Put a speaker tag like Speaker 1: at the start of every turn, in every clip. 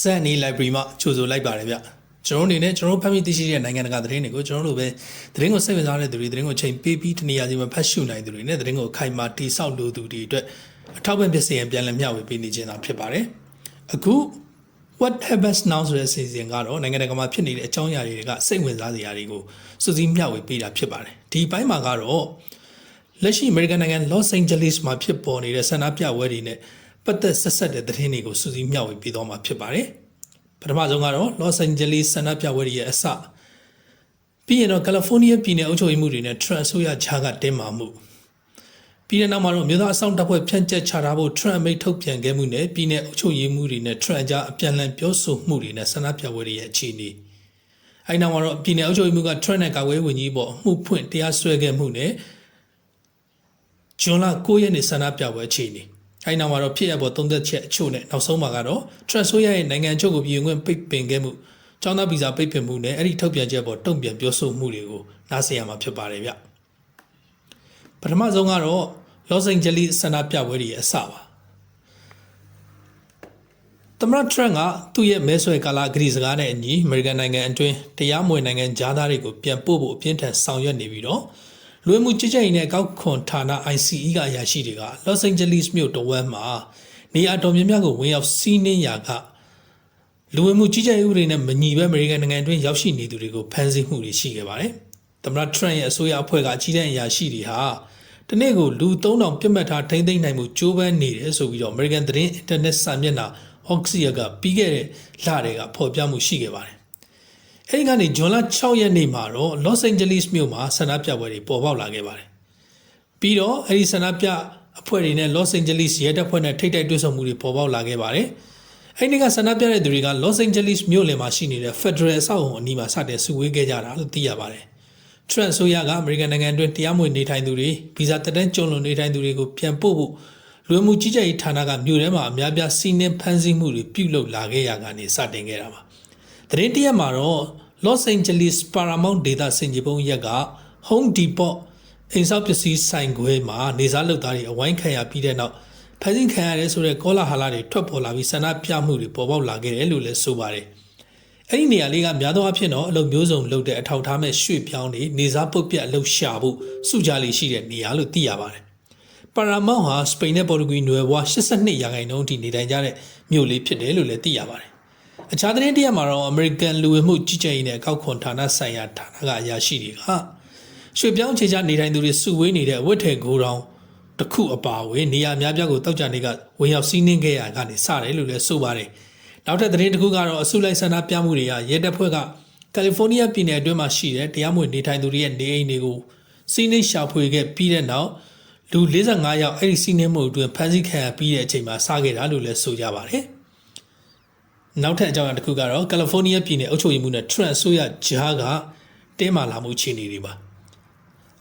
Speaker 1: စက်နေ library မှာကြိုဆိုလိုက်ပါတယ်ဗျကျွန်တော်အနေနဲ့ကျွန်တော်တို့ဖတ်မိသိရှိတဲ့နိုင်ငံတကာသတင်းတွေကိုကျွန်တော်တို့ပဲသတင်းကိုစိတ်ဝင်စားတဲ့သူတွေသတင်းကိုချိန်ပေးပြီးတနေရာစီမှာဖတ်ရှုနိုင်သူတွေနဲ့သတင်းကိုအခိုင်အမာတိဆောက်လိုသူတွေအတွက်အထောက်ပံ့ဖြစ်စေရန်ပြန်လည်မျှဝေပေးနေခြင်းသာဖြစ်ပါတယ်အခု what happens now ဆိုတဲ့အစီအစဉ်ကတော့နိုင်ငံတကာမှာဖြစ်နေတဲ့အကြောင်းအရာတွေကစိတ်ဝင်စားစရာတွေကိုစုစည်းမျှဝေပေးတာဖြစ်ပါတယ်ဒီဘိုင်းမှာကတော့လက်ရှိ American နိုင်ငံ Los Angeles မှာဖြစ်ပေါ်နေတဲ့ဆန္ဒပြပွဲတွေနဲ့ ပတ်သက်ဆက်ဆက်တဲ့သတင်းတွေကိုစူးစီးမျှဝေပေးသွားမှာဖြစ်ပါတယ်။ပထမဆုံးကတော့ Los Angeles ဆန္ဒပြပွဲတွေရဲ့အစပြီးရင်တော့ California ပြည်နယ်အုပ်ချုပ်ရေးမှုတွေနဲ့ Trump အစိုးရခြားကတင်းမာမှုပြည်နယ်နောက်မှာတော့မြို့သားအဆောင်တပ်ဖွဲ့ဖြန့်ကျက်ချထားဖို့ Trump မိတ်ထုတ်ပြန်ခဲ့မှုနဲ့ပြည်နယ်အုပ်ချုပ်ရေးမှုတွေနဲ့ Trump ကြားအပြန်အလှန်ပြောဆိုမှုတွေနဲ့ဆန္ဒပြပွဲတွေရဲ့အခြေအနေအဲနောက်မှာတော့ပြည်နယ်အုပ်ချုပ်ရေးမှုက Trump နဲ့ကာကွယ်ဝန်ကြီးပေါ်အမှုဖွင့်တရားစွဲခဲ့မှုနဲ့ဂျွန်လ9ရက်နေ့ဆန္ဒပြပွဲအခြေအနေ အဲဒီနောက်မှာတော့ဖြစ်ရပေါ်သုံးသက်ချက်အချို့နဲ့နောက်ဆုံးမှာကတော့ Trump ဆိုရရဲ့နိုင်ငံချုပ်ကိုပြည်ဝင်ပိတ်ပင်ခဲ့မှုကျောင်းသားဗီဇာပိတ်ပင်မှုနဲ့အဲ့ဒီထုတ်ပြန်ချက်ပေါ်တုံ့ပြန်ပြောဆိုမှုတွေကိုနားဆင်ရမှာဖြစ်ပါတယ်ဗျပထမဆုံးကတော့ Los Angeles ဆန္ဒပြပွဲတွေရဲ့အစပါသမရထရန့်ကသူ့ရဲ့မဲဆွဲကာလာဂရီစကားနဲ့အညီအမေရိကန်နိုင်ငံအတွင်းတရားမဝင်နိုင်ငံကြားသားတွေကိုပြန်ပို့ဖို့အပြင်းထန်ဆောင်ရွက်နေပြီးတော့ လူဝင်မှုကြီးကြပ်ရေးနဲ့ကောက်ခွန်ဌာန ICE ကအရာရှိတွေက Los Angeles မြို့တဝက်မှာနေရာတော်များများကိုဝင်ရောက်စီးနင်းရာကလူဝင်မှုကြီးကြပ်ရေးဥပဒေနဲ့မညီဘဲအမေရိကန်နိုင်ငံအတွင်းရောက်ရှိနေသူတွေကိုဖမ်းဆီးမှုတွေရှိခဲ့ပါတယ်။သမ္မတထရန့်ရဲ့အစိုးရအဖွဲ့ကအကြီးတန်းအရာရှိတွေဟာတနေ့ကိုလူ3000ပြတ်မှတ်ထားထိမ့်သိမ်းနိုင်မှုကြိုးပမ်းနေတယ်ဆိုပြီးတော့ American သတင်းအင်တာနက်စာမျက်နှာ Oxia ကပြီးခဲ့တဲ့လတွေကဖော်ပြမှုရှိခဲ့ပါတယ်။ အဲဒီကနေဇွန်လ6ရက်နေ့မှာတော့ Los Angeles မြို့မှာဆန္ဒပြပွဲတွေပေါ်ပေါက်လာခဲ့ပါတယ်။ပြီးတော့အဲဒီဆန္ဒပြအဖွဲ့တွေနဲ့ Los Angeles ရဲတပ်ဖွဲ့နဲ့ထိတ်တိုက်တွေ့ဆုံမှုတွေပေါ်ပေါက်လာခဲ့ပါတယ်။အဲဒီနေ့ကဆန္ဒပြတဲ့သူတွေက Los Angeles မြို့လယ်မှာရှိနေတဲ့ Federal အဆောက်အုံအနီးမှာစတဲ့စုဝေးခဲ့ကြတာလို့သိရပါတယ်။ Trump ဆိုရကအမေရိကန်နိုင်ငံအတွင်းတရားမဝင်နေထိုင်သူတွေဗီဇာတက်တန်းကျုံလွန်နေထိုင်သူတွေကိုပြန်ပို့ဖို့လူဝင်မှုကြီးကြပ်ရေးဌာနကမြို့ထဲမှာအများပြားစီးနင်းဖမ်းဆီးမှုတွေပြုလုပ်လာခဲ့ရကနေစတင်ခဲ့တာပါ။ သတင်းတရက်မှာတော့ Los Angeles Paramount ဒေသစင်ကြီးပုံရက်က Home Depot အိမ်ဆောက်ပစ္စည်းဆိုင်ခွဲမှာနေစားလုပ်သားတွေအဝိုင်းခံရပြီးတဲ့နောက်ဖမ်းဆီးခံရတယ်ဆိုတဲ့ကောလာဟလတွေထွက်ပေါ်လာပြီးဆန္ဒပြမှုတွေပေါ်ပေါက်လာခဲ့တယ်လို့လည်းဆိုပါတယ်။အဲ့ဒီနေရာလေးကများသောအားဖြင့်တော့အလုပ်မျိုးစုံလုပ်တဲ့အထောက်ထားမဲ့ရွှေ့ပြောင်းတွေနေစားပုတ်ပြတ်အလုပ်ရှာဖို့စုကြလေးရှိတဲ့နေရာလို့သိရပါတယ်။ပါရာမောင်ဟာစပိန်နဲ့ပေါ်တူဂီနွယ်ဘွား82ရာခိုင်နှုန်းအထိနေထိုင်ကြတဲ့မြို့လေးဖြစ်တယ်လို့လည်းသိရပါတယ်။ အခြားသတင်းတရက်မှာတော့ American လူဝင်မှုကြီးကြပ်ရေးနဲ့အကောက်ခွန်ဌာနဆိုင်ရာဌာနကအရာရှိတွေကရွှေ့ပြောင်းခြေချနေထိုင်သူတွေစုဝေးနေတဲ့အဝတ်ထဲကိုတောင်တစ်ခုအပါအဝင်နေရာအများပြားကိုတောက်ကြနေကဝင်ရောက်စီးနင်းခဲ့ရကနေစတယ်လို့လည်းဆိုပါတယ်။နောက်ထပ်သတင်းတစ်ခုကတော့အစုလိုက်ဆန္ဒပြမှုတွေကရဲတပ်ဖွဲ့ကကယ်လီဖိုးနီးယားပြည်နယ်အတွင်းမှာရှိတဲ့တရားမဝင်နေထိုင်သူတွေရဲ့နေအိမ်တွေကိုစီးနင်းရှာဖွေခဲ့ပြီးတဲ့နောက်လူ45ယောက်အဲ့ဒီစီးနင်းမှုအတွင်းဖမ်းဆီးခံရပြီးတဲ့အချိန်မှာစခဲ့တာလို့လည်းဆိုကြပါတယ်။ နောက်ထပ်အကြောင်းအရာတစ်ခုကတော့ကယ်လီဖိုးနီးယားပြည်နယ်အုပ်ချုပ်ရေးမှူးနဲ့ Trump ဆိုရဂျားကတင်းမာလာမှုအခြေအနေတွေပါ။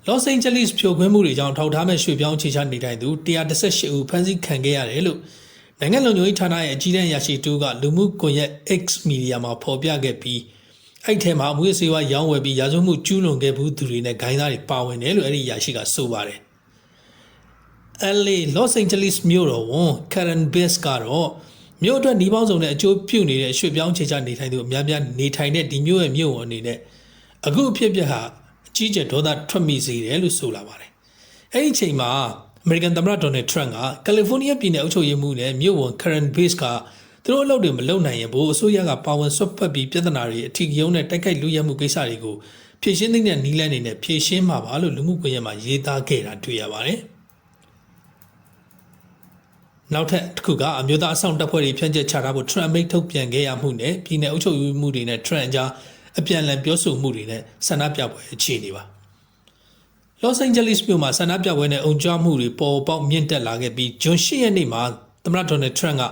Speaker 1: Los Angeles ဖြိုခွင်းမှုတွေကြောင့်ထောက်ထားမဲ့ရွှေပြောင်းခြေချနေထိုင်သူ118ဦးဖမ်းဆီးခံခဲ့ရတယ်လို့နိုင်ငံလုံခြုံရေးဌာနရဲ့အကြီးတန်းရရှိတူကလူမှုကွန်ရက် X Media မှာဖော်ပြခဲ့ပြီးအဲ့ထဲမှာမွေးစေဝါရောင်းဝယ်ပြီးရာဇဝမှုကျူးလွန်ခဲ့ဘူးသူတွေနဲ့ဂိုင်းသားတွေပါဝင်တယ်လို့အဲ့ဒီရရှိကဆိုပါတယ်။ LA Los Angeles မြို့တော်ဝန် Karen Bass ကတော့ မြို့အတွက်ဒီပေါင်းစုံနဲ့အကျိုးပြုနေတဲ့ရွှေပြောင်းခြေချနေထိုင်သူအများများနေထိုင်တဲ့ဒီမြို့ရဲ့မြို့ဝန်အနေနဲ့အခုအဖြစ်အပျက်ဟာကြီးကျယ်ဒေါသထွက်မိစေတယ်လို့ဆိုလာပါတယ်။အဲ့ဒီအချိန်မှာအမေရိကန်သမ္မတဒေါ်နယ်ထရန့်ကကယ်လီဖိုးနီးယားပြည်နယ်အုပ်ချုပ်ရေးမှူးနဲ့မြို့ဝန် Karen Bass ကသူတို့အလုပ်တွေမလုပ်နိုင်ရင်ဘို့အစိုးရကပါဝင်ဆွတ်ဖက်ပြီးပြဿနာတွေအထီးကျုံနဲ့တိုက်ခိုက်လူရမှုကိစ္စတွေကိုဖြေရှင်းသိတဲ့နီးလန်းနေနဲ့ဖြေရှင်းမှာပါလို့လူမှုကွန်ရက်မှာရေးသားခဲ့တာတွေ့ရပါတယ်။ နောက်ထပ်တစ်ခုကအမျိုးသားအဆောင်တပ်ဖွဲ့တွေဖြန့်ကျက်ချထားဖို့ Trump မိတ်ထုတ်ပြန်ခဲ့ရမှုနဲ့ပြည်내အုပ်ချုပ်ရေးမှုတွေနဲ့ Trump အကြားအပြန်အလှန်ပြောဆိုမှုတွေနဲ့ဆန္ဒပြပွဲအခြေအနေပါ။ Los Angeles မြို့မှာဆန္ဒပြပွဲနဲ့အုံကြွမှုတွေပေါ်ပေါက်မြင့်တက်လာခဲ့ပြီးဂျွန်၈ရက်နေ့မှာသမ္မတဒေါ်နယ်ထရန့်က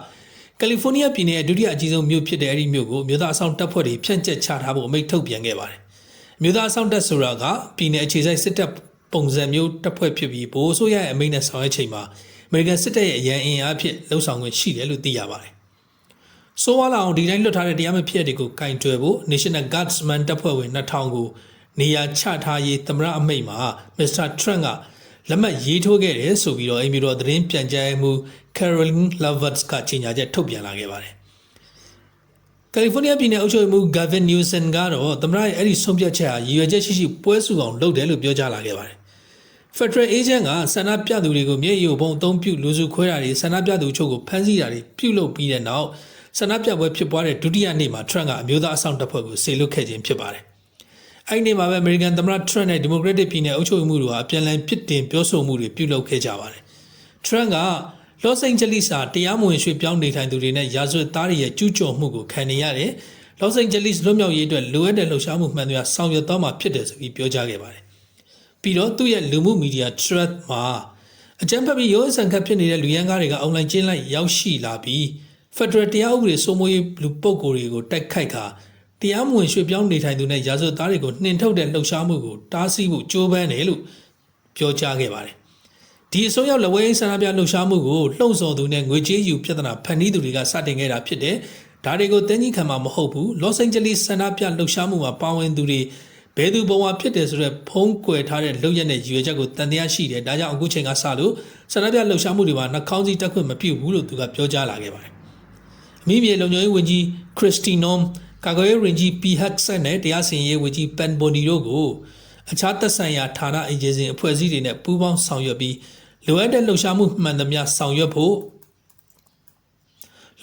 Speaker 1: ကယ်လီဖိုးနီးယားပြည်နယ်အဒုတိယအကြီးဆုံးမြို့ဖြစ်တဲ့အဲဒီမြို့ကိုမြို့သားအဆောင်တပ်ဖွဲ့တွေဖြန့်ကျက်ချထားဖို့အမိန့်ထုတ်ပြန်ခဲ့ပါတယ်။မြို့သားအဆောင်တပ်ဆိုတာကပြည်နယ်အခြေစိုက်စစ်တပ်ပုံစံမျိုးတပ်ဖွဲ့ဖြစ်ပြီးဘိုးဆိုရရဲ့အမိန့်နဲ့ဆောင်ရွက်ချိန်မှာအ မေရိကန်စစ်တပ်ရဲ့အရန်အင်အားဖြင့်လှုပ်ဆောင်ခွင့်ရှိတယ်လို့သိရပါတယ်။ဆိုဝါလာအောင်ဒီတိုင်းလွတ်ထားတဲ့တရားမဖြစ်တွေကိုကင်တွယ်ဖို့ National Guardsman တပ်ဖွဲ့ဝင်2000ကိုနေရာချထားရေးသမရအမိန့်မှာမစ္စတာထရန့်ကလက်မှတ်ရေးထိုးခဲ့တယ်ဆိုပြီးတော့အိမ်ပြည်တော်သတင်းပြန်ကြားမှု Caroline Loverts ကကြေညာချက်ထုတ်ပြန်လာခဲ့ပါတယ်။ကယ်လီဖိုးနီးယားပြည်နယ်အုပ်ချုပ်ရေးမှူး Gavin Newsom ကတော့သမ္မတရဲ့အဲ့ဒီဆုံးဖြတ်ချက်ဟာရည်ရွယ်ချက်ရှိရှိပွဲစုအောင်လုပ်တယ်လို့ပြောကြားလာခဲ့ပါတယ်။ Federal Agent ကဆန္ဒပြသူတွေကိုမျက်ရည်ပုံအသုံးပြုလူစုခွဲတာတွေဆန္ဒပြသူချုပ်ကိုဖမ်းဆီးတာတွေပြုလုပ်ပြီးတဲ့နောက်ဆန္ဒပြပွဲဖြစ်ပွားတဲ့ဒုတိယနေ့မှာ Trump ကအမျိုးသားအဆောင်တပ်ဖွဲ့ကိုဆေလွတ်ခဲ့ခြင်းဖြစ်ပါတယ်။အဲ့ဒီနေ့မှာပဲ American သမ္မတ Trump နဲ့ Democratic ပြည်နယ်အုပ်ချုပ်ရေးမှူးတို့ဟာအပြန်အလှန်ဖြစ်တင်ပြောဆိုမှုတွေပြုလုပ်ခဲ့ကြပါတယ်။ Trump က Los Angeles ဟာတရားမဝင်ရွှေ့ပြောင်းနေထိုင်သူတွေနဲ့ရာဇဝတ်သားတွေရဲ့ကျူးကျော်မှုကိုခံနေရတယ်။ Los Angeles လွတ်မြောက်ရေးအတွက်လိုအပ်တဲ့လှုပ်ရှားမှုမှန်သမျှဆောင်ရွက်သွားမှာဖြစ်တယ်ဆိုပြီးပြောကြားခဲ့ပါတယ်။ ပြီးတော့သူ့ရဲ့လူမှုမီဒီယာ thread မှာအကြမ်းဖက်ပြီးရိုးစံခတ်ဖြစ်နေတဲ့လူရန်ကားတွေကအွန်လိုင်းကျင်းလိုက်ရောက်ရှိလာပြီး Federal တရားဥပဒေစိုးမိုးရေးလူပုဂ္ဂိုလ်တွေကိုတိုက်ခိုက်ခါတရားမဝင်ရွှေ့ပြောင်းနေထိုင်သူနဲ့ရာဇဝတ်သားတွေကိုနှင်ထုတ်တဲ့လှုပ်ရှားမှုကိုတားဆီးဖို့ကြိုးပမ်းတယ်လို့ပြောကြားခဲ့ပါတယ်။ဒီအစိုးရလက်ဝဲဆန္ဒပြလှုပ်ရှားမှုကိုလှုံ့ဆော်သူနဲ့ငွေကြေးယူပြဿနာဖန်တီးသူတွေကစတင်ခဲ့တာဖြစ်တယ်။ဒါတွေကိုတင်းကြီးခံမှာမဟုတ်ဘူး။ Los Angeles ဆန္ဒပြလှုပ်ရှားမှုမှာပါဝင်သူတွေ ဘယ်သူဘဝဖြစ်တယ်ဆိုတော့ဖုံးကွယ်ထားတဲ့လုပ်ရက်နဲ့ရည်ရွယ်ချက်ကိုတန်တရားရှိတယ်။ဒါကြောင့်အခုချိန်ကစလို့ဆန္ဒပြလှုပ်ရှားမှုတွေမှာနှာခေါင်းစည်းတက်ခွင့်မပြုဘူးလို့သူကပြောကြားလာခဲ့ပါတယ်။အမိမြေလုံခြုံရေးဝန်ကြီး Kristi Noem ကာကွယ်ရေးဝန်ကြီး P. Hudson နဲ့တရားစီရင်ရေးဝန်ကြီး Pen Bondi တို့ကိုအခြားသက်ဆိုင်ရာဌာနအေဂျင်စီအဖွဲ့အစည်းတွေနဲ့ပူးပေါင်းဆောင်ရွက်ပြီးလိုအပ်တဲ့လှုပ်ရှားမှုမှန်သမျှဆောင်ရွက်ဖို့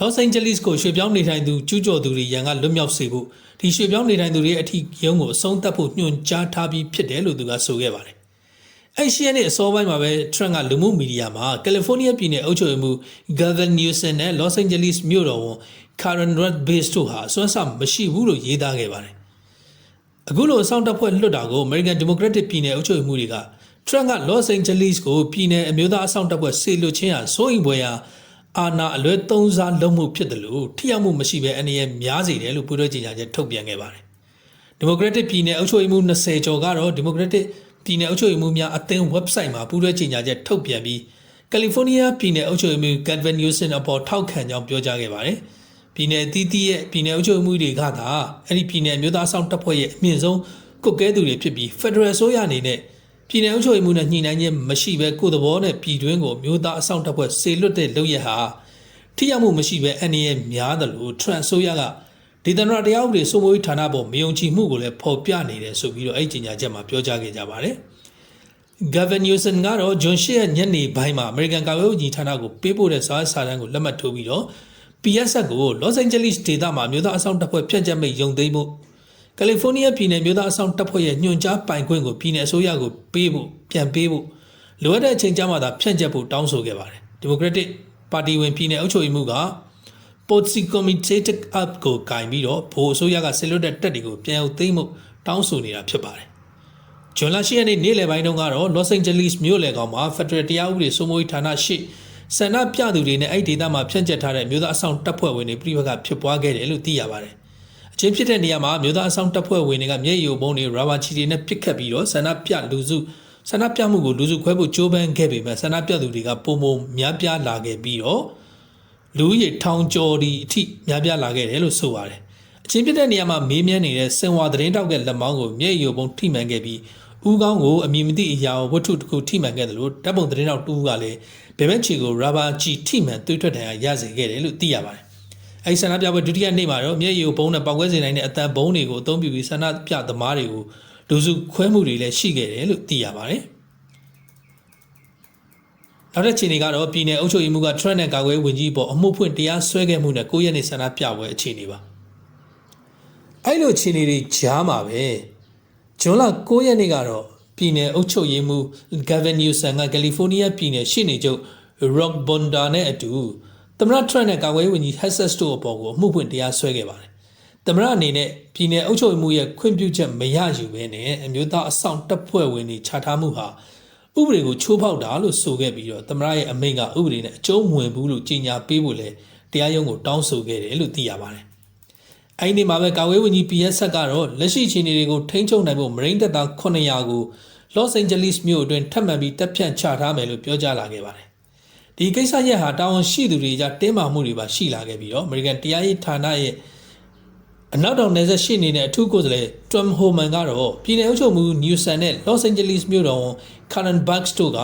Speaker 1: Los Angeles ကိုရွှေ့ပြောင်းနေထိုင်သူကျူးကျော်သူတွေရန်ကလွတ်မြောက်စေဖို့ဒီရွှေ့ပြောင်းနေထိုင်သူတွေအထီးရုံးကိုအဆုံးသတ်ဖို့ညွှန်ကြားထားပြီးဖြစ်တယ်လို့သူကဆိုခဲ့ပါတယ်။အဲ့ရှိရတဲ့အစောပိုင်းမှာပဲ Trump ကလူမှုမီဒီယာမှာကယ်လီဖိုးနီးယားပြည်နယ်အုပ်ချုပ်ရေးမှူး Gavin Newsom နဲ့ Los Angeles မြို့တော်ဝန် Karen Rodbase တို့ဟာစွမ်းဆောင်မရှိဘူးလို့ရေးသားခဲ့ပါတယ်။အခုလိုအဆောင်တပ်ဖွဲ့လွတ်တာကို American Democratic ပြည်နယ်အုပ်ချုပ်ရေးမှူးတွေက Trump က Los Angeles ကိုပြည်နယ်အမျိုးသားအဆောင်တပ်ဖွဲ့ဆေလွတ်ခြင်းဟာစိုးရိမ်ဖွယ်ရာ အာဏာအလွဲသုံးစားလုပ်မှုဖြစ်တယ်လို့ထိရောက်မှုမရှိဘဲအနေနဲ့များစေတယ်လို့ပူးတွဲကြေညာချက်ထုတ်ပြန်ခဲ့ပါတယ်။ Democratic ပြည်နယ်အုပ်ချုပ်ရေးမှူး20ကျော်ကတော့ Democratic ပြည်နယ်အုပ်ချုပ်ရေးမှူးများအသင်း website မှာပူးတွဲကြေညာချက်ထုတ်ပြန်ပြီးကယ်လီဖိုးနီးယားပြည်နယ်အုပ်ချုပ်ရေးမှူး Gavin Newsom အပေါ်ထောက်ခံကြောင်းပြောကြားခဲ့ပါတယ်။ပြည်နယ်အသီးသီးရဲ့ပြည်နယ်အုပ်ချုပ်ရေးမှူးတွေကသာအဲ့ဒီပြည်နယ်မျိုးသားဆောင်တပ်ဖွဲ့ရဲ့အမြင့်ဆုံးကုတ်ကဲသူတွေဖြစ်ပြီး Federal ဆိုရအနေနဲ့ ပြည်နယ်အုပ်ချုပ်ရေးမှူးနဲ့ညှိနှိုင်းခြင်းမရှိဘဲကိုယ်သဘောနဲ့ပြည်တွင်းကိုမျိုးသားအဆောင်တပ်ဖွဲ့ဆေလွတ်တဲ့လုပ်ရဟာထိရောက်မှုမရှိဘဲအန်ရဲ့များတယ်လို့ Trump ဆိုရကဒေသနာတရားဥပဒေစိုးမိုးရေးဌာနပေါ်မယုံကြည်မှုကိုလည်းဖော်ပြနေတယ်ဆိုပြီးတော့အဲ့ဒီညချက်မှာပြောကြားခဲ့ကြပါတယ်။ Gavin Newsom ကတော့ဂျွန်ရှီရဲ့ညနေပိုင်းမှာ American ကာကွယ်ရေးဝန်ကြီးဌာနကိုပေးပို့တဲ့စာစာတမ်းကိုလက်မှတ်ထိုးပြီးတော့ PSS ကို Los Angeles ဒေသမှာမြို့သားအဆောင်တပ်ဖွဲ့ဖြန့်ကျက်မိတ်ယုံသိမ်းမှု ကယ်လီဖိုးနီးယားပြည်နယ်မြို့သားအဆောင်တပ်ဖွဲ့ရဲ့ညွှန်ကြားပိုင်ခွင့်ကိုပြည်နယ်အစိုးရကိုပေးဖို့ပြန်ပေးဖို့လိုအပ်တဲ့အချိန်ကြာမှသာဖြန့်ကျက်ဖို့တောင်းဆိုခဲ့ပါတယ်။ Democratic ပါတီဝင်ပြည်နယ်အုပ်ချုပ်ရေးမှူးက Policy Committee Up ကိုကင်ပြီးတော့ဗဟိုအစိုးရကဆစ်လွတ်တဲ့တက်တွေကိုပြန်အောင်သိမ်းမှုတောင်းဆိုနေတာဖြစ်ပါတယ်။ဂျွန်လရှိရက်နေ့နေ့လယ်ပိုင်းတုန်းကတော့ Los Angeles မြို့လယ်ကောင်မှာ Federal တရားဥပဒေစိုးမိုးရေးဌာနရှိဆန္ဒပြသူတွေနဲ့အဲ့ဒီဒေသမှာဖြန့်ကျက်ထားတဲ့မြို့သားအဆောင်တပ်ဖွဲ့ဝင်တွေပြိပကဖြစ်ပွားခဲ့တယ်လို့သိရပါတယ်။ အချင်းဖြစ်တဲ့နေရာမှာမြို့သားအဆောင်တပ်ဖွဲ့ဝင်တွေကမျက်ရည်ဘုံတွေရာဘာချီတွေနဲ့ပစ်ခတ်ပြီးတော့ဆန္ဒပြလူစုဆန္ဒပြမှုကိုလူစုခွဲဖို့ကြိုးပမ်းခဲ့ပေမဲ့ဆန္ဒပြသူတွေကပုံပုံများပြားလာခဲ့ပြီးတော့လူရည်ထောင်ကျော်ဒီအထိများပြားလာခဲ့တယ်လို့ဆိုပါတယ်။အချင်းဖြစ်တဲ့နေရာမှာမေးမြန်းနေတဲ့စင်ဝါသတင်းတောက်ကလက်မောင်းကိုမျက်ရည်ပုံထိမှန်ခဲ့ပြီးဦးကောင်းကိုအမည်မသိအရာဝတ္ထုတစ်ခုထိမှန်ခဲ့တယ်လို့တပ်ပုံသတင်းတောက်တူကလည်းဘယ်ဘက်ချီကိုရာဘာချီထိမှန်သွေးထွက်ဒဏ်ရာရစေခဲ့တယ်လို့သိရပါတယ်။ အဲဒီဆန္ဒပြပွဲဒုတိယနေ့မှာတော့မျက်ရည်ဘုံနဲ့ပေါက်ကွဲစေနိုင်တဲ့အတန်ဘုံတွေကိုအသုံးပြုပြီးဆန္ဒပြသမားတွေကိုလူစုခွဲမှုတွေလည်းရှိခဲ့တယ်လို့သိရပါတယ်။နောက်တစ်ချိန်တွေကတော့ပြည်내အုပ်ချုပ်ရေးမှူးက Trump နဲ့ကာကွယ်ဝင်ကြီးပေါ်အမှုဖွင့်တရားစွဲခဲ့မှုနဲ့9ရက်နေ့ဆန္ဒပြပွဲအခြေအနေပါအဲ့လိုအခြေအနေတွေကြားမှာပဲဂျွန်လ9ရက်နေ့ကတော့ပြည်내အုပ်ချုပ်ရေးမှူး Gavin Newsom ကကယ်လီဖိုးနီးယားပြည်내ရှေ့နေချုပ် Rock Bonda နဲ့အတူ သမ္မတ Trump နဲ့ကာကွယ်ဝင်ကြီး Hesses တို့အပေါ်ကိုအမှုဖွင့်တရားစွဲခဲ့ပါတယ်သမ္မတအနေနဲ့ပြည်내အုပ်ချုပ်ရေးမှူးရဲ့ခွင့်ပြုချက်မရယူဘဲနဲ့အမျိုးသားအဆောင်တပ်ဖွဲ့ဝင်တွေခြားထားမှုဟာဥပဒေကိုချိုးဖောက်တာလို့ဆိုခဲ့ပြီးတော့သမရရဲ့အမိန့်ကဥပဒေနဲ့အကျုံးဝင်ဘူးလို့ကြေညာပေးဖို့လဲတရားရုံးကိုတောင်းဆိုခဲ့တယ်လို့သိရပါတယ်။အဲဒီနေ့မှာပဲကာဝေးဝန်ကြီး PS ကတော့လက်ရှိအခြေအနေတွေကိုထိန်းချုပ်နိုင်ဖို့မရိန်းတပ်သား900ကို Los Angeles မြို့အတွင်းထပ်မံပြီးတပ်ဖြန့်ချထားမယ်လို့ပြောကြားလာခဲ့ပါတယ်။ ဒီကိစ္စရက်ဟာတာဝန်ရှိသူတွေကြားတင်းမာမှုတွေပါရှိလာခဲ့ပြီးတော့ American တရားရေးဌာနရဲ့အနောက်တောင်နယ်စပ်ရှိနေတဲ့အထူးကိုယ်စားလှယ် Tom Homan ကတော့ပြည်내အုပ်ချုပ်မှု Newsom နဲ့ Los Angeles မြို့တော်ဝန် Karen Bucks တို့က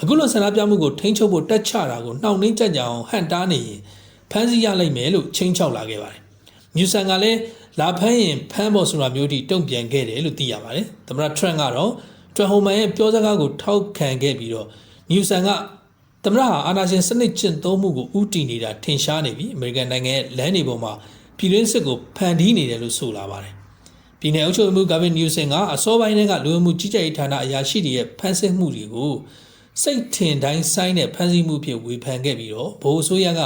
Speaker 1: အခုလိုဆန္ဒပြမှုကိုထိန်းချုပ်ဖို့တက်ချတာကိုနှောင့်နှေးကြကြအောင်ဟန်တားနေရင်ဖမ်းဆီးရလိမ့်မယ်လို့ချိန်ချောက်လာခဲ့ပါတယ်မြူဆန်ကလည်းလာဖမ်းရင်ဖမ်းဖို့ဆိုတာမျိုးထိတုံ့ပြန်ခဲ့တယ်လို့သိရပါတယ်သမ္မတထရန့်ကတော့ထရဟိုမန်ရဲ့ပြောစကားကိုထောက်ခံခဲ့ပြီးတော့မြူဆန်က သမ္မတဟာအာဏာရှင်စနစ်ကျင့်သုံးမှုကိုဥတီနေတာထင်ရှားနေပြီးအမေရိကန်နိုင်ငံရဲ့လမ်းတွေပေါ်မှာပြည်တွင်းစစ်ကိုဖန်တီးနေတယ်လို့ဆိုလာပါတယ်ပြည်내အုပ်ချုပ်မှုဂါဗင်နျူဆန်ကအစောပိုင်းကလူဝင်မှုကြီးကြပ်ရေးဌာနအရာရှိတွေရဲ့ဖမ်းဆီးမှုတွေကိုစိတ်ထင်တိုင်းဆိုင်တဲ့ဖမ်းဆီးမှုဖြစ်ဝေဖန်ခဲ့ပြီးတော့ဗဟိုအစိုးရက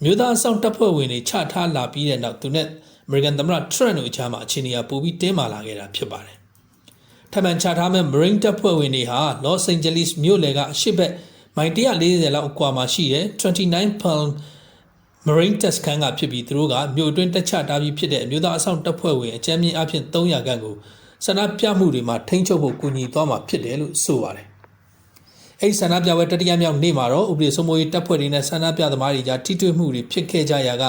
Speaker 1: အမျိုးသားအဆောင်တပ်ဖွဲ့ဝင်တွေချထားလာပြီးတဲ့နောက်သူနဲ့အမေရိကန်သမ္မတထရန့်တို့အကြားမှာအခြေအနေကပိုပြီးတင်းမာလာခဲ့တာဖြစ်ပါတယ်။ထပ်မံချထားမဲ့ Marine တပ်ဖွဲ့ဝင်တွေဟာ Los Angeles မြို့လယ်ကအရှိတ် မိုင်140လောက်အကွာမှာရှိတဲ့29 pound Marine Test ခန်းကဖြစ်ပြီးသူတို့ကမြို့အတွင်းတက်ချထားပြီးဖြစ်တဲ့အမျိုးသားအဆောင်တပ်ဖွဲ့ဝင်အကြမ်းမြင့်အဖြစ်300ခန့်ကိုဆန္ဒပြမှုတွေမှာထိန်းချုပ်ဖို့ကူညီသွားမှာဖြစ်တယ်လို့ဆိုပါတယ်။အဲဒီဆန္ဒပြပွဲတတိယမြောက်နေ့မှာတော့ဥပဒေစိုးမိုးရေးတပ်ဖွဲ့တွေနဲ့ဆန္ဒပြသမားတွေကြားထိတွေ့မှုတွေဖြစ်ခဲ့ကြရာက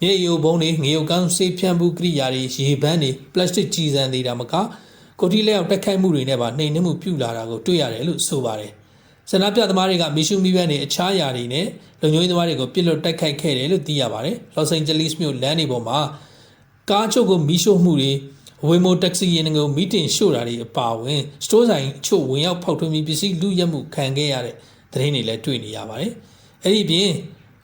Speaker 1: မြေယိုဘုံတွေငရုတ်ကန်းဆေးဖြန့်မှုကိရိယာတွေရေပန်းတွေပလတ်စတစ်ကြီးစံတွေဒါမကကိုတီလက်အောင်တက်ခိုက်မှုတွေနဲ့ပါနှိမ်နှင်းမှုပြုလာတာကိုတွေ့ရတယ်လို့ဆိုပါတယ်။ ဆန္ဒပြသမားတွေကမီရှူမီဘန်တွေအခြားယာတွေနဲ့လုံခြုံရေးသမားတွေကိုပြစ်လွတ်တိုက်ခိုက်ခဲ့တယ်လို့သိရပါတယ်။ Los Angeles မြို့လမ်းတွေပေါ်မှာကားချုပ်ကိုမီရှို့မှုတွေဝေမိုတက္ကစီယာဉ်ကိုမီတင်ရှို့တာတွေအပါအဝင် စတိုးဆိုင်အချို့ဝင်ရောက်ဖောက်ထွင်းပြီးပစ္စည်းလူရက်မှုခံခဲ့ရတဲ့သတင်းတွေလည်းတွေ့နေရပါတယ်။အဲ့ဒီပြင်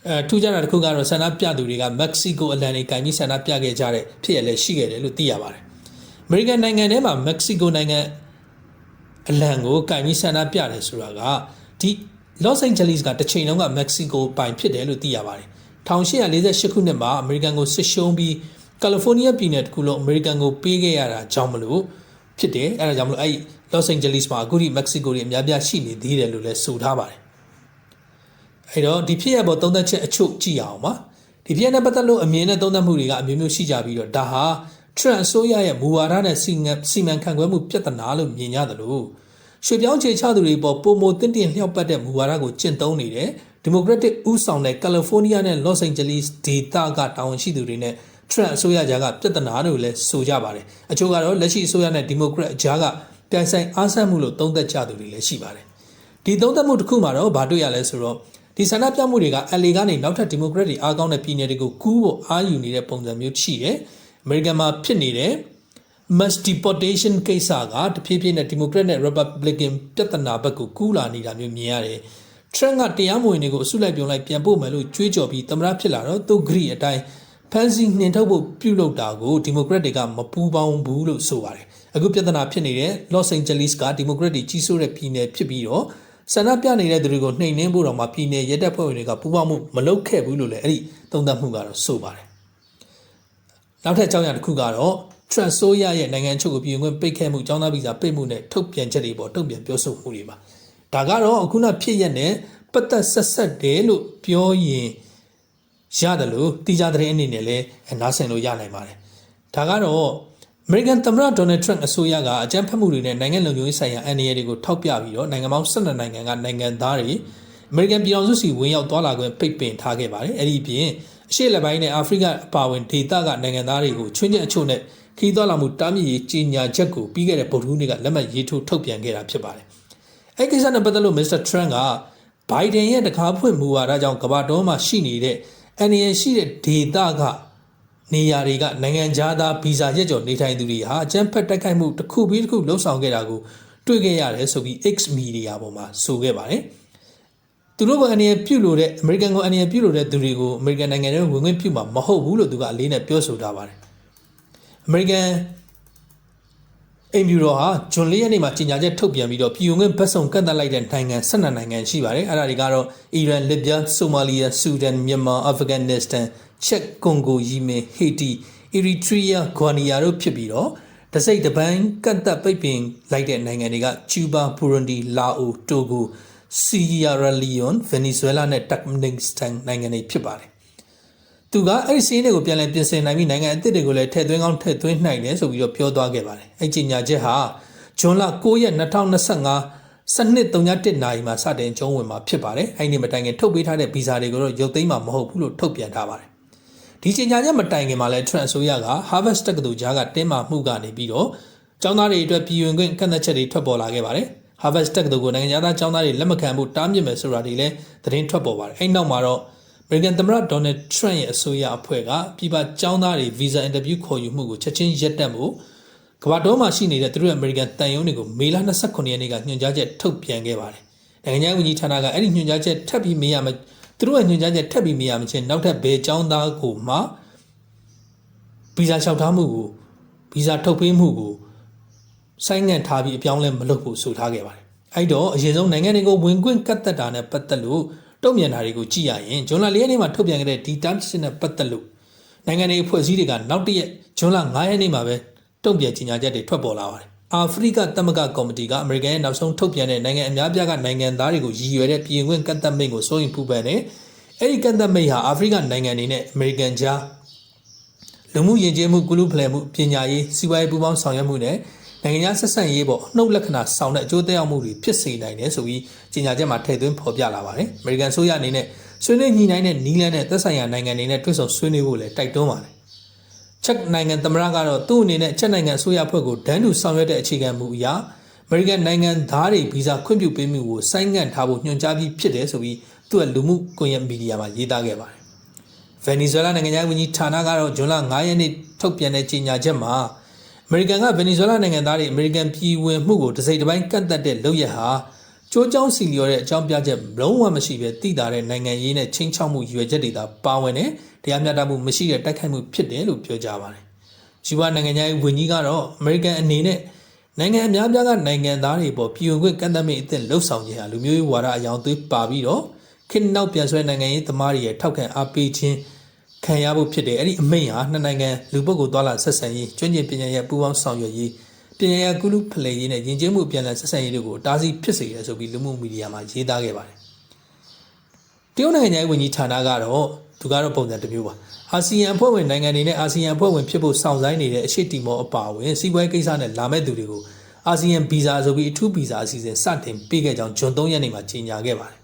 Speaker 1: အဲထူးခြားတာတစ်ခုကတော့ဆန္ဒပြသူတွေကမက္ကဆီကိုအလံတွေကင်ပြီးဆန္ဒပြခဲ့ကြတဲ့ဖြစ်ရလဲရှိခဲ့တယ်လို့သိရပါတယ်။အမေရိကန်နိုင်ငံထဲမှာမက္ကဆီကိုနိုင်ငံ အလံကိုကင်ပြီးဆန္ဒပြတယ်ဆိုတာကဒီ Los Angeles ကတစ်ချိန်လုံးကမက္ကဆီကိုပိုင်ဖြစ်တယ်လို့သိရပါတယ်။1848ခုနှစ်မှာအမေရိကန်ကိုစစ်ရှုံးပြီးကယ်လီဖိုးနီးယားပြည်နယ်တစ်ခုလုံးအမေရိကန်ကိုပေးခဲ့ရတာကြောင့်မလို့ဖြစ်တယ်အဲဒါကြောင့်မလို့အဲ့ Los Angeles မှာအခုဒီမက္ကဆီကိုတွေအများပြားရှိနေသေးတယ်လို့လည်းဆိုထားပါတယ်အဲ့တော့ဒီဖြစ်ရပေါ်သုံးသက်ချက်အချို့ကြည့်အောင်ပါဒီဖြစ်ရနဲ့ပတ်သက်လို့အမြင်နဲ့သုံးသပ်မှုတွေကအမျိုးမျိုးရှိကြပြီးတော့ဒါဟာ Trump အစိုးရရဲ့မူဝါဒနဲ့စီမံစီမံခန့်ခွဲမှုပြဿနာလို့မြင်ရတယ်လို့ရွှေပြောင်းခြေချသူတွေပေါ်ပုံမတင်းတင်းလျှောက်ပတ်တဲ့မူဝါဒကိုကျင့်သုံးနေတယ်ဒီမိုကရက်တစ်ဥဆောင်တဲ့ကယ်လီဖိုးနီးယားနဲ့လော့စ်အိန်ဂျလိစ်ဒေသကတာဝန်ရှိသူတွေနဲ့ထရန့်အစိုးရကြားကပြဿနာတွေကိုလည်းဆိုကြပါတယ်အချို့ကတော့လက်ရှိအစိုးရနဲ့ဒီမိုကရက်အကြားကပြိုင်ဆိုင်အားဆန်းမှုလို့သုံးသပ်ကြသူတွေလည်းရှိပါတယ်ဒီသုံးသပ်မှုတစ်ခုမှာတော့ဘာတွေ့ရလဲဆိုတော့ဒီဆန္ဒပြမှုတွေက LA ကနေနောက်ထပ်ဒီမိုကရက်တွေအားကောင်းတဲ့ပြည်နယ်တွေကိုကူးဖို့အားယူနေတဲ့ပုံစံမျိုးရှိတယ် အမေရိကန်မှာဖြစ်နေတဲ့ mass deportation ကိစ္စကတဖြည်းဖြည်းနဲ့ Democrat နဲ့ Republican ပြဿနာဘက်ကိုကူးလာနေတာမျိုးမြင်ရတယ်။ Trump ကတရားမဝင်တွေကိုအစုလိုက်ပြုံလိုက်ပြန်ပို့မယ်လို့ကြွေးကြော်ပြီးသမ္မတဖြစ်လာတော့သူဂရီအတိုင်းဖန်စီနှင်ထုတ်ဖို့ပြုလုပ်တာကို Democrat တွေကမပူးပေါင်းဘူးလို့ဆိုပါတယ်။အခုပြဿနာဖြစ်နေတဲ့ Los Angeles က Democrat တွေကြီးစိုးတဲ့ပြည်နယ်ဖြစ်ပြီးတော့ဆန္ဒပြနေတဲ့သူတွေကိုနှိမ်နင်းဖို့တော့မှပြည်နယ်ရဲတပ်ဖွဲ့ဝင်တွေကပူးပေါင်းမှုမလုပ်ခဲ့ဘူးလို့လည်းအဲ့ဒီသုံးသပ်မှုကတော့ဆိုပါတယ်။ နောက်ထပ်အကြောင်းအရာတစ်ခုကတော့ Trump ဆိုရရဲ့နိုင်ငံချုပ်ကိုပြည်ဝင်ပိတ်ခဲ့မှုចောင်းသားဗီဇာပိတ်မှုနဲ့ထုတ်ပြန်ချက်တွေပေါ်တုံ့ပြန်ပြောဆိုမှုတွေပါဒါကတော့အခုနဖြစ်ရက်နဲ့ပတ်သက်ဆက်ဆက်တယ်လို့ပြောရင်ရတယ်လို့တိကျတဲ့အနေနဲ့လည်းနားဆင်လို့ရနိုင်ပါတယ်ဒါကတော့ American သမ္မတ Donald Trump အစိုးရကအကြမ်းဖက်မှုတွေနဲ့နိုင်ငံလုံခြုံရေးဆိုင်ရာအန္တရာယ်တွေကိုထောက်ပြပြီးတော့နိုင်ငံပေါင်း12နိုင်ငံကနိုင်ငံသားတွေ American ပြည်ထောင်စုစီဝင်ရောက်သွားလာခွင့်ပိတ်ပင်ထားခဲ့ပါတယ်အဲ့ဒီပြင် အရှေ့လက်ပိုင်းနဲ့အာဖရိကအပါအဝင်ဒေသကနိုင်ငံသားတွေကိုချွင်းချက်အချို့နဲ့ခီးသွားလာမှုတားမြစ်ရေးကြီးညာချက်ကိုပြီးခဲ့တဲ့ဗုဒ္ဓဟူးနေ့ကလက်မှတ်ရေးထိုးထုတ်ပြန်ခဲ့တာဖြစ်ပါတယ်။အဲဒီကိစ္စနဲ့ပတ်သက်လို့ Mr. Trump ကဘိုင်ဒန်ရဲ့တကားဖွင့်မူဝါဒကြောင့်ကမ္ဘာတော်မှာရှိနေတဲ့ NRA ရှိတဲ့ဒေသကနေရာတွေကနိုင်ငံသားဗီဇာရက်ကျော်နေထိုင်သူတွေဟာအကြမ်းဖက်တိုက်ခိုက်မှုတစ်ခုပြီးတစ်ခုလှုံ့ဆော်ခဲ့တာကိုတွေ့ခဲ့ရတယ်ဆိုပြီး X media ပေါ်မှာဆိုခဲ့ပါတယ်။ သူတို့ကအန်ရပြုတ်လို့တဲ့ American ကိုအန်ရပြုတ်လို့တဲ့သူတွေကို American နိုင်ငံထဲဝင်ခွင့်ပြုမှာမဟုတ်ဘူးလို့သူကအလေးနဲ့ပြောဆိုထားပါတယ်အမေရိကန်အိမ်ဖြူတော်ဟာဂျွန်၄ရက်နေ့မှာကြေညာချက်ထုတ်ပြန်ပြီးတော့ပြည်ုံငွေဘတ်ဆုံကန့်သတ်လိုက်တဲ့နိုင်ငံ၁၂နိုင်ငံရှိပါတယ်အဲ့ဒါတွေကတော့အီရန်လစ်ဗျာဆိုမာလီယာဆူဒန်မြန်မာအာဖဂန်နစ္စတန်ချက်ကွန်ဂိုယီမင်ဟေတီအီရီထရီးယားဂွာနီယာတို့ဖြစ်ပြီးတော့တစိတ်တပိုင်းကန့်သက်ပိတ်ပင်လိုက်တဲ့နိုင်ငံတွေကကျူဘာဘူရွန်ဒီလာအိုတိုဂို စီယာရာလီယွန်ဗင်နီဇွဲလားနဲ့တက်မနစ်စတန်နိုင်ငံတွေဖြစ်ပါတယ်သူကအဲ့ဒီစီးရင်တွေကိုပြန်လည်ပြင်ဆင်နိုင်ပြီးနိုင်ငံအသစ်တွေကိုလည်းထည့်သွင်းကောင်းထည့်သွင်းနိုင်တယ်ဆိုပြီးတော့ပြောသွားခဲ့ပါတယ်အဲ့ကြီးညာချက်ဟာဂျွန်လ9ရက်2025စနစ်3.1နာရီမှာစတင်ကျုံးဝင်မှာဖြစ်ပါတယ်အဲ့ဒီမတိုင်ခင်ထုတ်ပေးထားတဲ့ဗီဇာတွေကိုတော့ရုပ်သိမ်းမှာမဟုတ်ဘူးလို့ထုတ်ပြန်ထားပါတယ်ဒီကြီးညာချက်မတိုင်ခင်မှာလည်း Trump အစိုးရက Harvard တက္ကသိုလ်ကြားကတင်းမာမှုကနေပြီးတော့ကျောင်းသားတွေအတွက်ပြည်ဝင်ခွင့်ကန့်သတ်ချက်တွေထွက်ပေါ်လာခဲ့ပါတယ် Harvard တက္ကသိုလ်ကိုနိုင်ငံသားကျောင်းသားတွေလက်မခံဖို့တားမြစ်မယ်ဆိုတာတွေလည်းသတင်းထွက်ပေါ်ပါတယ်အဲ့နောက်မှာတော့ American သမ္မတ Donald Trump ရဲ့အဆိုအရအဖွဲ့ကပြည်ပចောင်းသားတွေ visa interview ခေါ်ယူမှုကိုချက်ချင်းရပ်တန့်ဖို့ကမ္ဘာတော်မှာရှိနေတဲ့သူတို့ရဲ့ American တန်ယုံတွေကိုမေလ29ရက်နေ့ကညွှန်ကြားချက်ထုတ်ပြန်ခဲ့ပါတယ်။နိုင်ငံခြားရေးဝန်ကြီးဌာနကအဲ့ဒီညွှန်ကြားချက်ထပ်ပြီးမေးရမယ်သူတို့ရဲ့ညွှန်ကြားချက်ထပ်ပြီးမေးရမချင်းနောက်ထပ်ဘယ်ចောင်းသားကိုမှဗီဇာလျှောက်ထားမှုကိုဗီဇာထုတ်ပေးမှုကို ဆိုင်းငံ့ထားပြီးအပြောင်းလဲမလုပ်ဖို့ဆိုထားခဲ့ပါတယ်။အဲ့တော့အရင်ဆုံးနိုင်ငံတွေကိုဝင်ခွင့်ကတ်သက်တာနဲ့ပတ်သက်လို့တုံ့ပြန်တာတွေကိုကြည့်ရရင်ဂျွန်လ၄ရက်နေ့မှာထုတ်ပြန်ခဲ့တဲ့ဒီ terms နဲ့ပတ်သက်လို့နိုင်ငံတွေအဖွဲ့အစည်းတွေကနောက်တစ်ရက်ဂျွန်လ9ရက်နေ့မှာပဲတုံ့ပြန်ကြေညာချက်တွေထွက်ပေါ်လာပါတယ်။အာဖရိကသမဂ္ဂကော်မတီကအမေရိကန်ရဲ့နောက်ဆုံးထုတ်ပြန်တဲ့နိုင်ငံအများပြားကနိုင်ငံသားတွေကိုရည်ရွယ်တဲ့ပြည်ဝင်ခွင့်ကတ်သက်မိန့်ကိုစိုးရင်ပူပန်တယ်။အဲ့ဒီကတ်သက်မိန့်ဟာအာဖရိကနိုင်ငံတွေနဲ့အမေရိကန်ကြားလူမှုယဉ်ကျေးမှုကုလူဖလှယ်မှုပညာရေးစီးပွားရေးပူးပေါင်းဆောင်ရွက်မှုနဲ့ နိုင်ငံခြားဆက်ဆံရေးပေါ်နှုတ်လက္ခဏာဆောင်တဲ့အကျိုးသက်ရောက်မှုတွေဖြစ်စေနိုင်တယ်ဆိုပြီးကြေညာချက်မှာထည့်သွင်းဖော်ပြလာပါတယ်။ American ဆိုရအနေနဲ့ဆွေးနွေးညှိနှိုင်းတဲ့နီးလန်းတဲ့သက်ဆိုင်ရာနိုင်ငံတွေနဲ့တွဲဆုံဆွေးနွေးဖို့လည်းတိုက်တွန်းပါတယ်။ချက်နိုင်ငံသမ္မတကတော့သူ့အနေနဲ့ချက်နိုင်ငံအစိုးရအဖွဲ့ကိုဒန်းတူဆောင်ရွက်တဲ့အခြေခံမူအရ American နိုင်ငံသားတွေဗီဇာခွင့်ပြုပေးမှုကိုဆိုင်းငံ့ထားဖို့ညွှန်ကြားပြီးဖြစ်တယ်ဆိုပြီးသူ့ရဲ့လူမှုကွန်ရက်မီဒီယာမှာရေးသားခဲ့ပါတယ်။ဗင်နီဇွဲလားနိုင်ငံခြားရေးဝန်ကြီးဌာနကတော့ဇွန်လ9ရက်နေ့ထုတ်ပြန်တဲ့ကြေညာချက်မှာအ မေရိကန်ကဗင်နီဇွဲလားနိုင်ငံသားတွေအမေရိကန်ပြည်ဝင်မှုကိုတစ်စိတ်တစ်ပိုင်းကန့်သက်တဲ့လုပ်ရဟာကြိုးကြောင်းစီလျော်တဲ့အကြောင်းပြချက်လုံးဝမရှိဘဲတိတာတဲ့နိုင်ငံရေးနဲ့ချင်းချောက်မှုရွယ်ချက်တွေသာပါဝင်တဲ့တရားမျှတမှုမရှိတဲ့တိုက်ခိုက်မှုဖြစ်တယ်လို့ပြောကြားပါတယ်။ဂျီဝနိုင်ငံခြားရေးဝန်ကြီးကတော့အမေရိကန်အနေနဲ့နိုင်ငံအများပြားကနိုင်ငံသားတွေပေါ်ပြည်ဝင်ခွင့်ကန့်သက်မိတ်အသစ်လှုပ်ဆောင်ခြင်းဟာလူမျိုးရေးဝါဒအယောင်သွေးပါပြီးတော့ခေတ်နောက်ပြန်ဆွဲနိုင်ငံရေးသမားတွေရဲ့ထောက်ခံအားပေးခြင်း ခံရဖို့ဖြစ်တယ်အဲ့ဒီအမိန့်ဟာနှစ်နိုင်ငံလူပုဂ္ဂိုလ်သွားလာဆက်ဆံရေးကျွမ်းကျင်ပညာရဲ့ပူးပေါင်းဆောင်ရွက်ရေးပညာရဲ့ကုလူဖလှယ်ရေးနဲ့ယဉ်ကျေးမှုပြန်လည်ဆက်ဆံရေးတို့ကိုတားဆီးဖြစ်စေရဆိုပြီးလူမှုမီဒီယာမှာရေးသားခဲ့ပါတယ်တရုတ်နိုင်ငံရဲ့ဝန်ကြီးဌာနကတော့သူကတော့ပုံစံတစ်မျိုးပါအာဆီယံအဖွဲ့ဝင်နိုင်ငံတွေနဲ့အာဆီယံအဖွဲ့ဝင်ဖြစ်ဖို့စောင့်ဆိုင်းနေတဲ့အရှိတီမောအပါအဝင်စီးပွားရေးကိစ္စနဲ့လာမဲ့သူတွေကိုအာဆီယံဗီဇာဆိုပြီးအထူးဗီဇာအစီအစဉ်စတင်ပေးခဲ့ကြောင်းဂျွန်3ရက်နေ့မှာကြေညာခဲ့ပါတယ်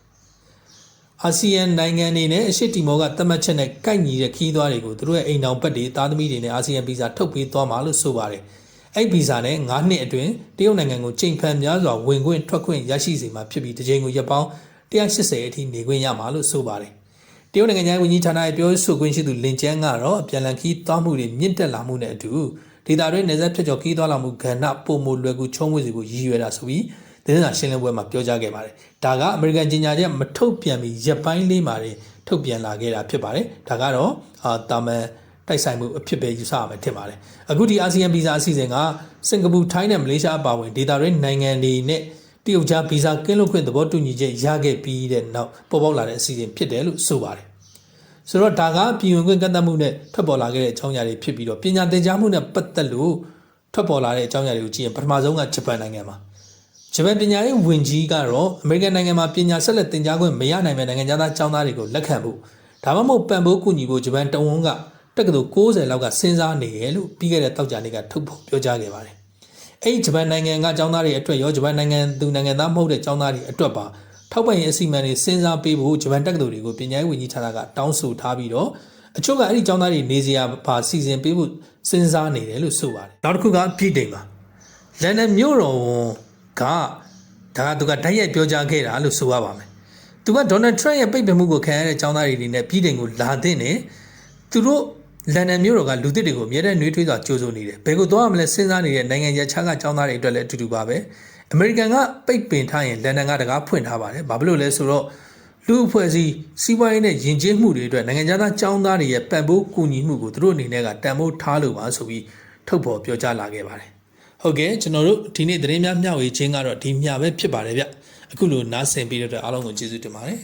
Speaker 1: အာဆီယံနိုင်ငံတွေနဲ့အရှိတီမောကသတ်မှတ်ချက်နဲ့ကိုက်ညီတဲ့ခီးသွားတွေကိုသူတို့ရဲ့အိမ်တောင်ပတ်တွေသားသမီးတွေနဲ့အာဆီယံဗီဇာထုတ်ပေးသွားမှာလို့ဆိုပါတယ်။အဲ့ဗီဇာနဲ့9နှစ်အတွင်းတရုတ်နိုင်ငံကိုချိန်ဖန်များစွာဝင်ခွင့်ထွက်ခွင့်ရရှိစေမှာဖြစ်ပြီးတစ်ချိန်ကိုရက်ပေါင်း180အထိနေခွင့်ရမှာလို့ဆိုပါတယ်။တရုတ်နိုင်ငံရဲ့ဝန်ကြီးဌာနရဲ့ပြောဆိုခွင့်ရှိသူလင်ကျန်းကတော့အပြန်လန်ခီးသွားမှုတွေမြင့်တက်လာမှုနဲ့အတူဒေတာတွင်နေဆက်ဖြတ်ကျော်ခီးသွားလာမှုကဏ္ဍပုံမလွယ်ကူချုံးဝေစီကိုရည်ရွယ်တာဆိုပြီး သတင်းစာရှင်းလင်းပွဲမှာပြောကြားခဲ့ပါတယ်။ဒါကအမေရိကန်ကြီးညာချက်မထုတ်ပြန်ပြီးရက်ပိုင်းလေးမှာထုတ်ပြန်လာခဲ့တာဖြစ်ပါတယ်။ဒါကတော့အာတာမန်တိုက်ဆိုင်မှုအဖြစ်ပဲယူဆရမယ်ထင်ပါတယ်။အခုဒီအာဆီယံဗီဇာအစီအစဉ်ကစင်ကာပူထိုင်းနဲ့မလေးရှားအပါအဝင်ဒေတာတွင်နိုင်ငံတွေနဲ့တရုတ်ကြားဗီဇာကင်းလွတ်ခွင့်သဘောတူညီချက်ရခဲ့ပြီးတဲ့နောက်ပေါ်ပေါက်လာတဲ့အစီအစဉ်ဖြစ်တယ်လို့ဆိုပါတယ်။ဆိုတော့ဒါကပြည်ဝင်ခွင့်ကန့်သတ်မှုနဲ့ထွက်ပေါ်လာခဲ့တဲ့အကြောင်းအရာတွေဖြစ်ပြီးတော့ပညာသင်ကြားမှုနဲ့ပတ်သက်လို့ထွက်ပေါ်လာတဲ့အကြောင်းအရာတွေကိုကြည့်ရင်ပထမဆုံးကဂျပန်နိုင်ငံမှာ ဂျပန်ပညာရေးဝန်ကြီးကတော့အမေရိကန်နိုင်ငံမှာပညာဆက်လက်သင်ကြားခွင့်မရနိုင်တဲ့နိုင်ငံသားကျောင်းသားတွေကိုလက်ခံဖို့ဒါမှမဟုတ်ပံ့ပိုးကူညီဖို့ဂျပန်တဝန်ကတက္ကသိုလ်60လောက်ကစဉ်းစားနေတယ်လို့ပြီးခဲ့တဲ့တောက်ကြနေ့ကထုတ်ဖော်ပြောကြားခဲ့ပါတယ်။အဲဒီဂျပန်နိုင်ငံကကျောင်းသားတွေအတွက်ရောဂျပန်နိုင်ငံသူနိုင်ငံသားမဟုတ်တဲ့ကျောင်းသားတွေအတွက်ပါထောက်ပံ့ရေးအစီအမံတွေစဉ်းစားပေးဖို့ဂျပန်တက္ကသိုလ်တွေကိုပညာရေးဝန်ကြီးဌာနကတောင်းဆိုထားပြီးတော့အချို့ကအဲ့ဒီကျောင်းသားတွေနေစရာပါစီစဉ်ပေးဖို့စဉ်းစားနေတယ်လို့ဆိုပါတယ်။နောက်တစ်ခုကပြည်တိန်မှာလန်ဒန်မြို့တော်ဝန် ကဒါကသူကတိုက်ရိုက်ပြောကြားခဲ့တာလို့ဆိုရပါမယ်။သူကဒေါ်နယ်ထရန့်ရဲ့ပိတ်ပင်မှုကိုခံရတဲ့ចောင်းသားတွေအနေနဲ့ပြည်တိုင်ကိုလာတဲ့နဲ့သူတို့လန်ဒန်မြို့တော်ကလူသစ်တွေကိုအမြဲတမ်းနှွေးထွေးစွာကြိုးစိုးနေတယ်။ဘယ်ကိုသွားရမလဲစဉ်းစားနေတဲ့နိုင်ငံရခြားကចောင်းသားတွေအတွက်လည်းအတူတူပါပဲ။အမေရိကန်ကပိတ်ပင်ထားရင်လန်ဒန်ကတကားဖွင့်ထားပါတယ်။ဘာဖြစ်လို့လဲဆိုတော့လူအဖွဲ့အစည်းစီးပွားရေးနဲ့ယဉ်ကျေးမှုတွေအတွက်နိုင်ငံသားចောင်းသားတွေရဲ့ပံ့ပိုးကူညီမှုကိုသူတို့အနေနဲ့ကတန်ဖိုးထားလို့ပါဆိုပြီးထုတ်ဖော်ပြောကြားလာခဲ့ပါတယ်။ ဟုတ်ကဲ့ကျွန်တော်တို့ဒီနေ့သတင်းများမျှဝေခြင်းကတော့ဒီမျှပဲဖြစ်ပါတယ်ဗျအခုလိုနားဆင်ပြီးတော့အားလုံးကိုကျေးဇူးတင်ပါတယ်